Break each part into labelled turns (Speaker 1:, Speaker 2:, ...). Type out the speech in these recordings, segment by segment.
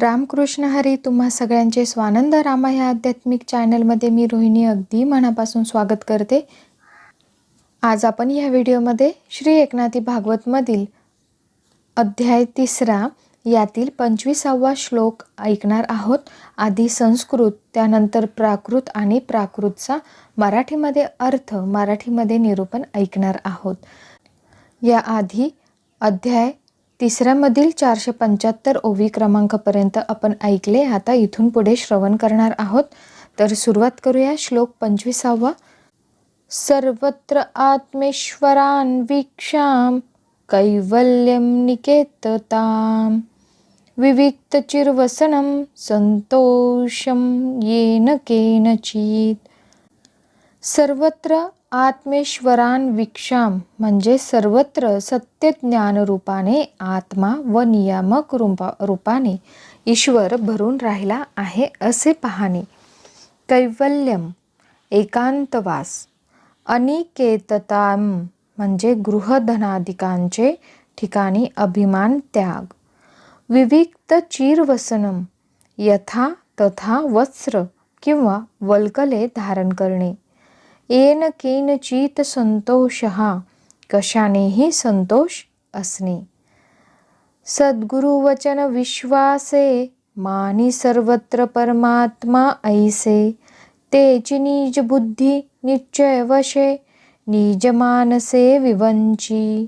Speaker 1: रामकृष्ण हरी तुम्हा सगळ्यांचे स्वानंद. रामा ह्या आध्यात्मिक चॅनलमध्ये मी रोहिणी अगदी मनापासून स्वागत करते. आज आपण ह्या व्हिडिओमध्ये श्री एकनाथी भागवतमधील अध्याय तिसरा यातील पंचवीसावा श्लोक ऐकणार आहोत. आधी संस्कृत त्यानंतर प्राकृत आणि प्राकृतचा मराठीमध्ये अर्थ मराठीमध्ये निरूपण ऐकणार आहोत. याआधी अध्याय तिसऱ्यामधील चारशे पंच्याहत्तर ओवी क्रमांकापर्यंत आपण ऐकले आता इथून पुढे श्रवण करणार आहोत. तर सुरुवात करूया श्लोक पंचवीसावा. सर्वत्र आत्मेश्वरान्वीक्षां कैवल्यं निकेततां विविक्तचिर्वसनं संतोषं येन केनचित्। सर्वत्र आत्मेश्वरान विक्षाम म्हणजे सर्वत्र सत्यज्ञानरूपाने आत्मा व नियामक रूपा रूपाने ईश्वर भरून राहिला आहे असे पाहणे. कैवल्यम एकांतवास अनिकेतताम म्हणजे गृहधनादिकांचे ठिकाणी अभिमान त्याग. विविक्त चिरवसनम यथा तथा वस्त्र किंवा वल्कले धारण करणे. येन केनचित संतोष हा कशानेही संतोष असणे. सद्गुरुवचन विश्वासे मानी सर्वत्र परमात्मा ऐसे. तेची निज बुद्धी निश्चय वशे निज मानसे विवंची.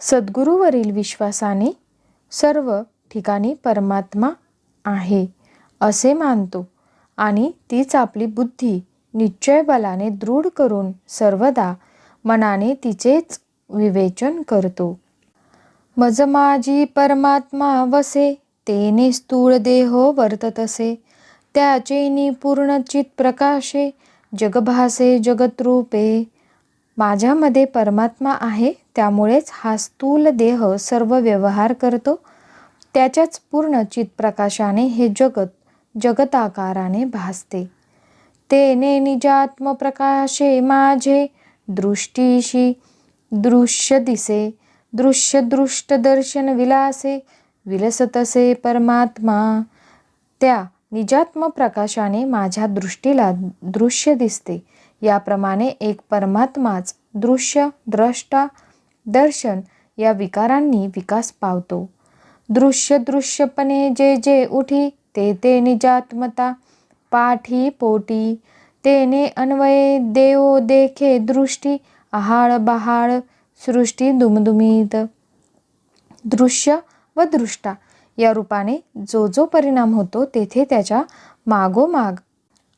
Speaker 1: सद्गुरूवरील विश्वासाने सर्व ठिकाणी परमात्मा आहे असे मानतो आणि तीच आपली बुद्धी निश्चय बलाने दृढ करून सर्वदा मनाने तिचेच विवेचन करतो. मज माझी परमात्मा वसे तेने स्थूळ देह वर्ततसे त्याचे निपूर्ण चित प्रकाशे जगभासे जगतरूपे माझ्यामध्ये परमात्मा आहे त्यामुळेच हा स्थूल देह सर्व व्यवहार करतो. त्याच्याच पूर्ण चितप्रकाशाने हे जगत जगताकाराने भासते. तेने निजात्मप्रकाशे माझे दृष्टीशी दृश्य दिसे दृश्य दृष्ट दर्शन विलासे विलसतसे परमात्मा. त्या निजात्म प्रकाशाने माझ्या दृष्टीला दृश्य दिसते. याप्रमाणे एक परमात्माच दृश्य द्रष्टा दर्शन या विकारांनी विकास पावतो. दृश्य दृश्यपणे जे जे उठी ते ते निजात्मता पाठी पोटी तेने अन्वये देव देखे दृष्टी आहाळ बहाळ सृष्टी दुमदुमीत दृश्य व दृष्टा या रूपाने जो जो परिणाम होतो तेथे त्याच्या मागोमाग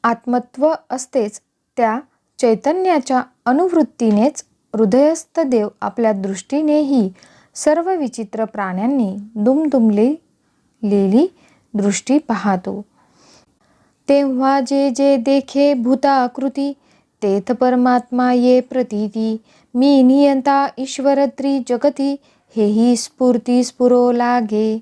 Speaker 1: आत्मत्व असतेच त्या चैतन्याच्या अनुवृत्तीनेच हृदयस्थ देव आपल्या दृष्टीनेही सर्व विचित्र प्राण्यांनी दुमदुमलेली दृष्टी पाहतो तेव्हा जे जे देखे भूताकृती तेथ परमात्मा ये प्रतीती. मी नियंता ईश्वर जगती हेही स्फूर्ती स्फुरो लागे.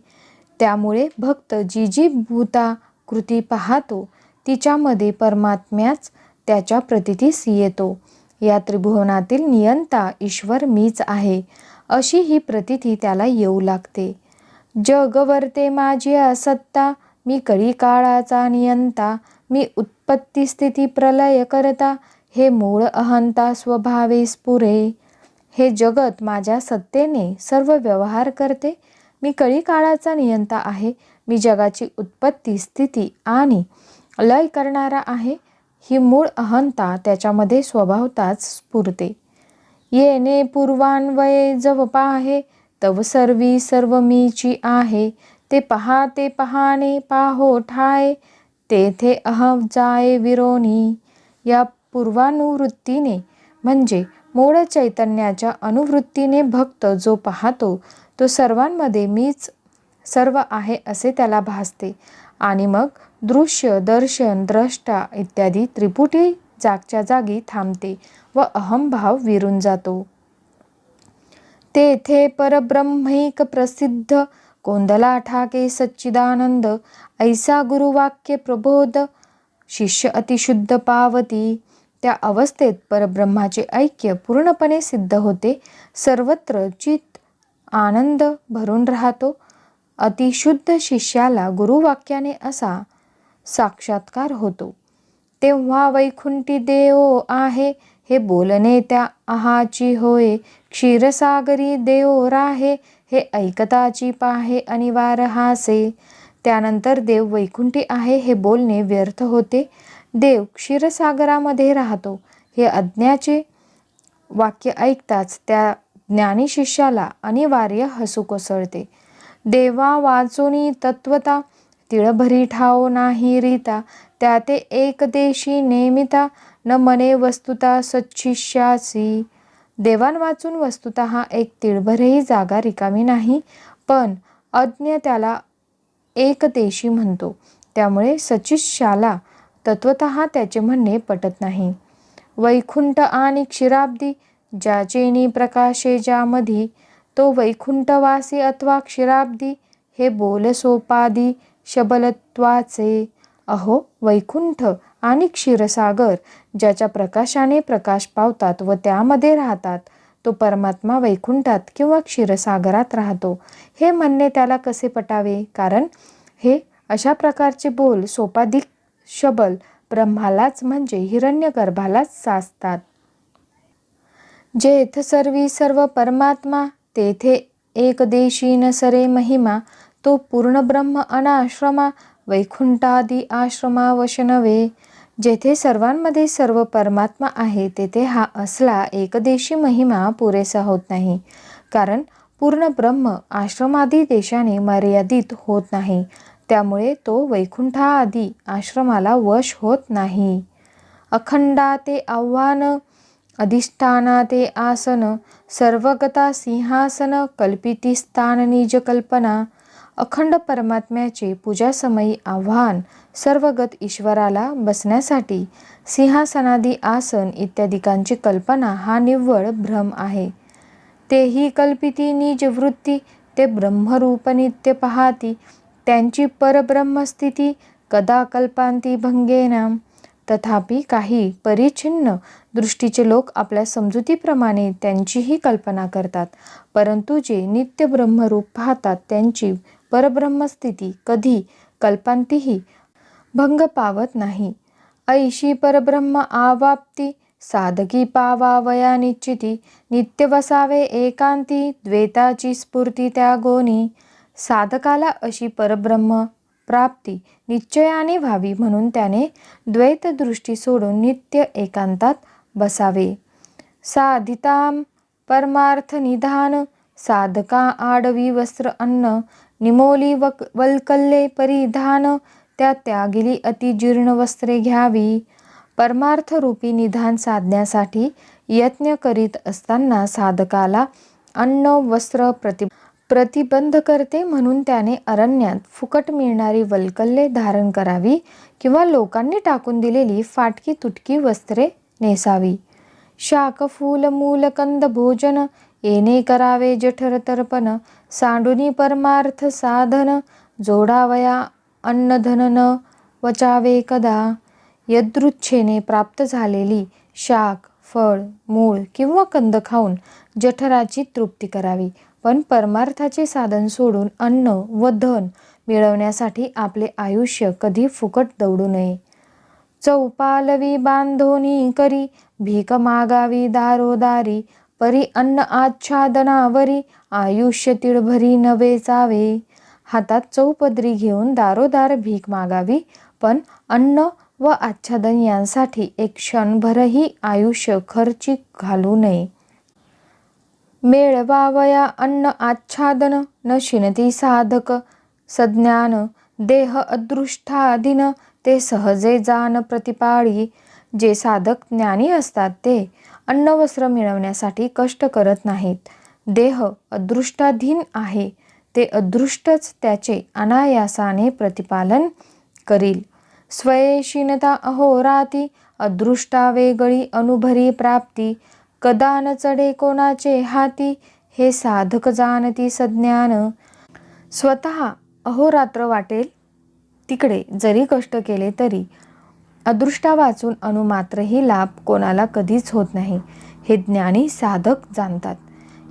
Speaker 1: त्यामुळे भक्त जी जी भूता कृती पाहतो तिच्यामध्ये परमात्म्याच त्याच्या प्रतितीस येतो. या त्रिभुवनातील नियंता ईश्वर मीच आहे अशी ही प्रतिती त्याला येऊ लागते. जगवर्ते माझी असत्ता मी कळी काळाचा नियंता मी उत्पत्ती स्थिती प्रलय करता हे मूळ अहंता स्वभावे स्फुरे. हे जगत माझ्या सत्तेने सर्व व्यवहार करते. मी कळी काळाचा नियंता आहे. मी जगाची उत्पत्ती स्थिती आणि लय करणारा आहे. ही मूळ अहंता त्याच्यामध्ये स्वभावताच स्फुरते. येणे पूर्वान्वये जवपा आहे तव सर्वी सर्व मीची आहे. ते पहा ते पहाणे पाहो ठाय तेथे अहम जाय विरोनी. या पूर्वानुवृत्तीने म्हणजे मूळ चैतन्याच्या अनुवृत्तीने भक्त जो पाहतो तो सर्वांमध्ये मीच सर्व आहे असे त्याला भासते. आणि मग दृश्य दर्शन द्रष्टा इत्यादी त्रिपुटी जागच्या जागी थांबते व अहमभाव विरून जातो. तेथे परब्रह्मैक प्रसिद्ध कोंदला ठाके सच्चिदानंद ऐसा गुरुवाक्य प्रबोध शिष्य अतिशुद्ध पावती. त्या अवस्थेत परब्रह्माचे ऐक्य पूर्णपणे सिद्ध होते. सर्वत्र चित आनंद भरून राहतो. अतिशुद्ध शिष्याला गुरुवाक्याने असा साक्षात्कार होतो. तेव्हा वैकुंठी देव आहे हे बोलणे त्या आहाची होय. क्षीरसागरी देव राहे हे ऐकताची पाहे अनिवार्य हासे. त्यानंतर देव वैकुंठी आहे हे बोलणे व्यर्थ होते. देव क्षीरसागरामध्ये राहतो. हे अज्ञाचे वाक्य ऐकताच त्या ज्ञानी शिष्याला अनिवार्य हसू कोसळते. देवा वाचोनी तत्वता तिळभरी ठाव नाही रीता. त्या ते एकदेशी नेमिता न मने वस्तुता सच्छिष्यासी देवान वाचून वस्तुत एक तिळभरही जागा रिकामी नाही पण अज्ञ त्याला एकदेशी म्हणतो. त्यामुळे सचिशाला तत्वत त्याचे म्हणणे पटत नाही. वैकुंठ आणि क्षीराब्दी ज्याचेनी प्रकाशे ज्यामधी तो वैकुंठवासी अथवा क्षीराब्दी हे बोलसोपादी शबलत्वाचे. अहो वैकुंठ आणि क्षीरसागर ज्याच्या प्रकाशाने प्रकाश पावतात व त्यामध्ये राहतात तो परमात्मा वैकुंठात किंवा क्षीरसागरात राहतो. हे म्हणणे त्याला कसे पटावे? कारण हे अशा प्रकारचे बोल सोपाधिक शबल ब्रह्मालाच म्हणजे हिरण्यगर्भालाच साचतात. जेथ सर्वी सर्व परमात्मा तेथे एकदेशी न सरे महिमा तो पूर्ण ब्रह्म अनाश्रमा वैकुंठादी आश्रमा वशनवे. जेथे सर्वांमध्ये सर्व परमात्मा आहे तेथे हा असला एकदेशी महिमा पुरेसा होत नाही. कारण पूर्ण ब्रह्म आश्रमादी देशाने मर्यादित होत नाही. त्यामुळे तो वैकुंठाआदी आश्रमाला वश होत नाही. अखंडा ते आव्हान अधिष्ठाना ते आसन सर्वगता सिंहासन कल्पिती स्थान निज कल्पना अखंड परमात्म्याचे पूजासमयी आव्हान सर्वगत ईश्वराला बसण्यासाठी सिंहासनादी आसन इत्यादिकांची कल्पना हा निव्वळ भ्रम आहे. तेही कल्पिती निज वृत्ती ते ब्रह्मरूप नित्य पाहाती त्यांची परब्रह्मस्थिती कदा कल्पांती भंगेना. तथापि काही परिच्छिन्न दृष्टीचे लोक आपल्या समजुतीप्रमाणे त्यांचीही कल्पना करतात परंतु जे नित्य ब्रह्मरूप पाहतात त्यांची परब्रह्मस्थिती कधी कल्पांतीही भंग पावत नाही. ऐशी परब्रह्म आवाप्ती साधकी पावावया निश्चिती नित्य वसावे एकांती द्वैताची स्फूर्ती त्या गोनी साधकाला अशी परब्रह्म प्राप्ती निश्चयाने व्हावी म्हणून त्याने द्वैतदृष्टी सोडून नित्य एकांतात बसावे. साधिताम परमार्थ निधान साधका आडवी वस्त्र अन्न निमोली वक वल्कल्ले परिधान त्या त्यागिली अतिजीर्ण वस्त्रे घ्यावी. परमार्थरूपी निधान साधण्यासाठी यत्न करीत असताना साधकाला अन्न वस्त्र प्रति प्रतिबंध करते म्हणून त्याने अरण्यात फुकट मिळणारी वल्कल्ले धारण करावी किंवा लोकांनी टाकून दिलेली फाटकी तुटकी वस्त्रे नेसावी. शाक फूल मूल कंद भोजन येणे करावे जठर तर्पण सांडुनी परमार्थ साधन जोडावया अन्नधन न वचावे कदा? यदृच्छेने प्राप्त झालेली शाक फळ मूळ किंवा कंद खाऊन जठराची तृप्ती करावी. पण परमार्थाचे साधन सोडून अन्न व धन मिळवण्यासाठी आपले आयुष्य कधी फुकट दौडू नये. चौपालवी बांधोनी करी भीक मागावी दारोदारी परी अन्न आच्छादनावरी आयुष्य तिळभरी नवे जावे. हातात चौपदरी घेऊन दारोदार भीक मागावी पण अन्न व आच्छादन यांसाठी एक क्षणभरही आयुष्य खर्ची घालू नये. मेळवावया अन्न आच्छादन न शिनती साधक. सज्ञान देह अदृष्टाधीन ते सहजे जान प्रतिपाळी. जे साधक ज्ञानी असतात ते अन्न वस्त्र मिळवण्यासाठी कष्ट करत नाहीत. देह अदृष्टाधीन आहे. ते अदृष्टच त्याचे अनायासाने प्रतिपालन करील. स्वयशीनता अहोराती अदृष्टा वेगळी अनुभरी प्राप्ती. कदा न चढे कोणाचे हाती हे साधक जाणती सज्ञान. स्वतः अहोरात्र वाटेल तिकडे जरी कष्ट केले तरी. अदृष्टा वाचून अणुमात्रही लाभ कोणाला कधीच होत नाही हे ज्ञानी साधक जाणतात.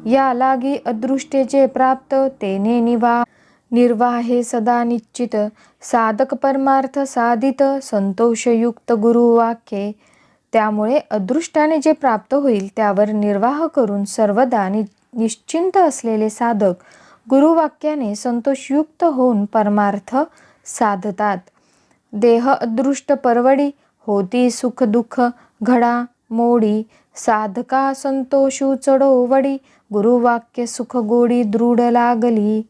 Speaker 1: या लागी अदृष्टेचे प्राप्त तेने निवा निर्वाहे सदा निश्चित साधक परमार्थ साधित संतोषयुक्त गुरुवाक्ये त्यामुळे अदृष्टाने जे प्राप्त होईल त्यावर निर्वाह करून सर्वदा नि निश्चिंत असलेले साधक गुरुवाक्याने संतोषयुक्त होऊन परमार्थ साधतात. देह अदृष्ट परवडी होती सुख दुःख घडा मोडी साधका संतोषू चढोवडी गुरुवाक्य सुख गोडी दृढ लागली.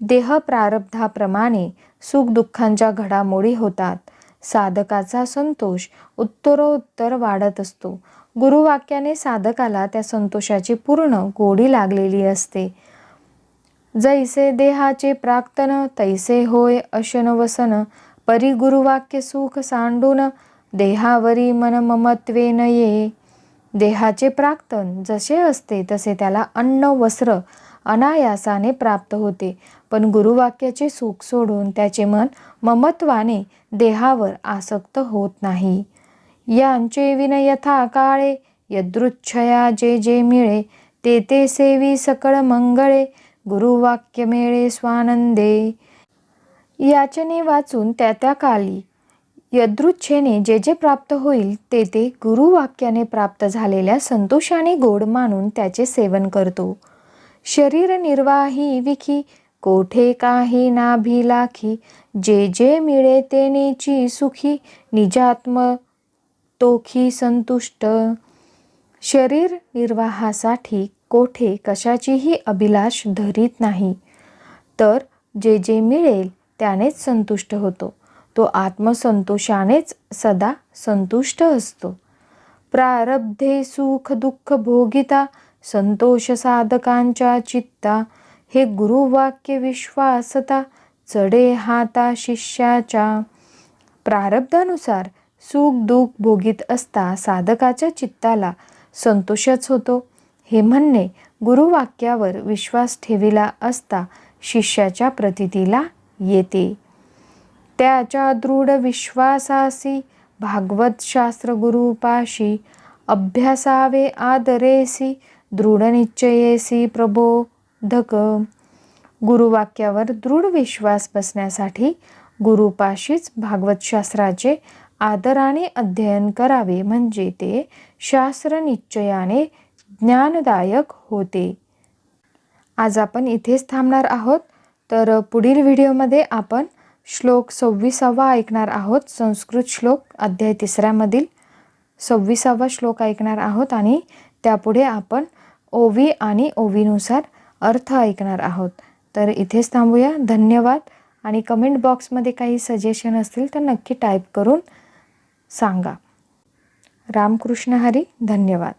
Speaker 1: देह प्रारब्धाप्रमाणे सुख दुःखांच्या घडामोडी होतात. साधकाचा संतोष उत्तरोत्तर वाढत असतो. गुरुवाक्याने साधकाला त्या संतोषाची पूर्ण गोडी लागलेली असते. जैसे देहाचे प्राक्तन तैसे होय अशन वसन. परी गुरुवाक्य सुख सांडून देहावरी मन ममत्वे ये. देहाचे प्राक्तन जसे असते तसे त्याला अन्न वस्त्र अनायासाने प्राप्त होते. पण गुरुवाक्याचे सुख सोडून त्याचे मन ममत्वाने देहावर आसक्त होत नाही. यांचे विनयथा काळे यदृच्छया जे जे मिळे ते ते सेवी सकळ मंगळे गुरुवाक्य मिळे स्वानंदे. याचने वाचून त्या त्या काली. यदृच्छेने जे जे प्राप्त होईल ते ते गुरुवाक्याने प्राप्त झालेल्या संतोषाने गोड मानून त्याचे सेवन करतो. शरीर निर्वाही विखी कोठे काही नाभी लाखी जे जे मिळे ते नेची सुखी निजात्म तोखी संतुष्ट. शरीर निर्वाहासाठी कोठे कशाचीही अभिलाष धरीत नाही. तर जे जे मिळेल त्यानेच संतुष्ट होतो. तो आत्मसंतोषानेच सदा संतुष्ट असतो. प्रारब्धे सुख दुःख भोगिता संतोष साधकांच्या चित्ता हे गुरुवाक्य विश्वासता चढे हाता शिष्याच्या. प्रारब्धानुसार सुख दुःख भोगीत असता साधकाच्या चित्ताला संतोषच होतो. हे म्हणणे गुरुवाक्यावर विश्वास ठेविला असता शिष्याच्या प्रतितीला येते. त्याच्या दृढ विश्वासासी भागवत शास्त्र गुरुपाशी अभ्यासावे आदरेसी दृढ निश्चयेसी प्रबोधक. गुरुवाक्यावर दृढ विश्वास बसण्यासाठी गुरुपाशीच भागवतशास्त्राचे आदराने अध्ययन करावे म्हणजे ते शास्त्र निश्चयाने ज्ञानदायक होते. आज आपण इथेच थांबणार आहोत. तर पुढील व्हिडिओमध्ये आपण श्लोक सव्वीसावा ऐकणार आहोत संस्कृत श्लोक अध्याय तिसऱ्यामधील सव्वीसावा श्लोक ऐकणार आहोत आणि त्यापुढे आपण ओवी आणि ओवीनुसार अर्थ ऐकणार आहोत. तर इथेच थांबूया. धन्यवाद. आणि कमेंट बॉक्समध्ये काही सजेशन असतील तर नक्की टाईप करून सांगा. रामकृष्ण हरी धन्यवाद.